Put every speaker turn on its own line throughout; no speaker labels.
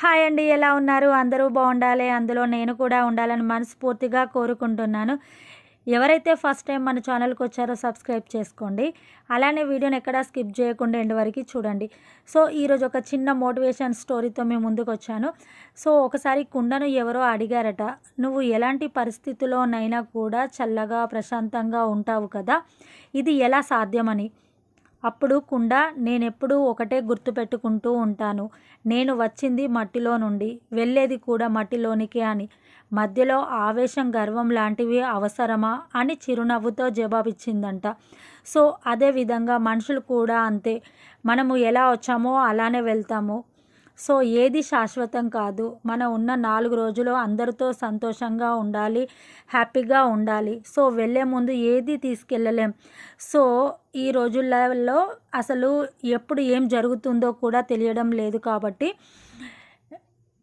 Hi అండి ఎలా ఉన్నారు? అందరూ బాగుండాలి. అందులో నేను కూడా ఉండాలని మనస్ఫూర్తిగా కోరుకుంటున్నాను. ఎవరైతే ఫస్ట్ టైం మన ఛానల్కి వచ్చారో సబ్స్క్రైబ్ చేసుకోండి. అలానే వీడియోని ఎక్కడా స్కిప్ చేయకుండా ఎండ్ వరకు చూడండి. సో ఈరోజు ఒక చిన్న మోటివేషన్ స్టోరీతో మేము ముందుకు వచ్చాను. సో ఒకసారి కుండను ఎవరో అడిగారట నువ్వు ఎలాంటి పరిస్థితిలోనైనా కూడా చల్లగా ప్రశాంతంగా ఉంటావు కదా? ఇది ఎలా సాధ్యమని? అప్పుడు కుండ నేనెప్పుడూ ఒకటే గుర్తుపెట్టుకుంటూ ఉంటాను. నేను వచ్చింది మట్టిలో నుండి వెళ్ళేది కూడా మట్టిలోనికే అని. మధ్యలో ఆవేశం గర్వం లాంటివి అవసరమా అని చిరునవ్వుతో జవాబిచ్చిందంట. సో అదే విధంగా మనుషులు కూడా అంతే. మనము ఎలా వచ్చామో అలానే వెళ్తాము. సో ఏది శాశ్వతం కాదు. మనం ఉన్న నాలుగు రోజులు అందరితో సంతోషంగా ఉండాలి హ్యాపీగా ఉండాలి. సో వెళ్ళే ముందు ఏది తీసుకెళ్ళలేం. సో ఈ రోజులలో అసలు ఎప్పుడు ఏం జరుగుతుందో కూడా తెలియడం లేదు కాబట్టి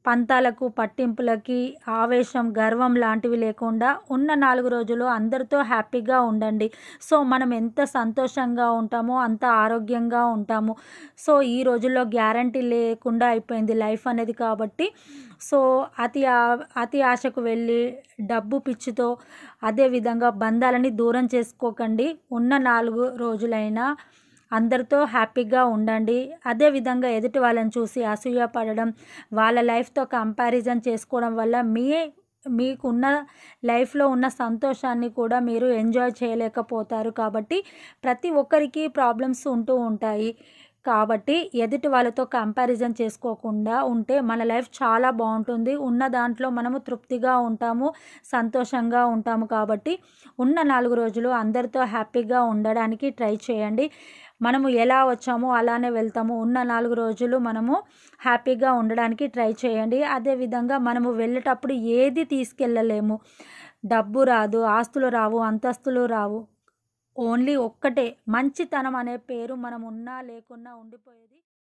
పంతాలకు పట్టింపులకి ఆవేశం గర్వం లాంటివి లేకుండా ఉన్న నాలుగు రోజులు అందరితో హ్యాపీగా ఉండండి. సో మనం ఎంత సంతోషంగా ఉంటామో అంత ఆరోగ్యంగా ఉంటాము. సో ఈ రోజుల్లో గ్యారంటీ లేకుండా అయిపోయింది లైఫ్ అనేది కాబట్టి. సో అతి అతి ఆశకు వెళ్ళి డబ్బు పిచ్చితో అదేవిధంగా బంధాలని దూరం చేసుకోకండి. ఉన్న నాలుగు రోజులైనా అందరితో హ్యాపీగా ఉండండి. అదేవిధంగా ఎదుటి వాళ్ళని చూసి అసూయ పడడం వాళ్ళ లైఫ్తో కంపారిజన్ చేసుకోవడం వల్ల మీ మీకున్న లైఫ్లో ఉన్న సంతోషాన్ని కూడా మీరు ఎంజాయ్ చేయలేకపోతారు. కాబట్టి ప్రతి ఒక్కరికి ప్రాబ్లమ్స్ ఉంటూ ఉంటాయి. కాబట్టి ఎదుటి వాళ్ళతో కంపారిజన్ చేసుకోకుండా ఉంటే మన లైఫ్ చాలా బాగుంటుంది. ఉన్న దాంట్లో మనము తృప్తిగా ఉంటాము సంతోషంగా ఉంటాము. కాబట్టి ఉన్న నాలుగు రోజులు అందరితో హ్యాపీగా ఉండడానికి ట్రై చేయండి. మనము ఎలా వచ్చామో అలానే వెళ్తాము. ఉన్న నాలుగు రోజులు మనము హ్యాపీగా ఉండడానికి ట్రై చేయండి. అదేవిధంగా మనము వెళ్ళేటప్పుడు ఏది తీసుకెళ్ళలేము. డబ్బు రాదు ఆస్తులు రావు అంతస్తులు రావు. ఓన్లీ ఒక్కటే మంచితనం అనే పేరు మనం ఉన్నా లేకున్నా ఉండిపోయేది.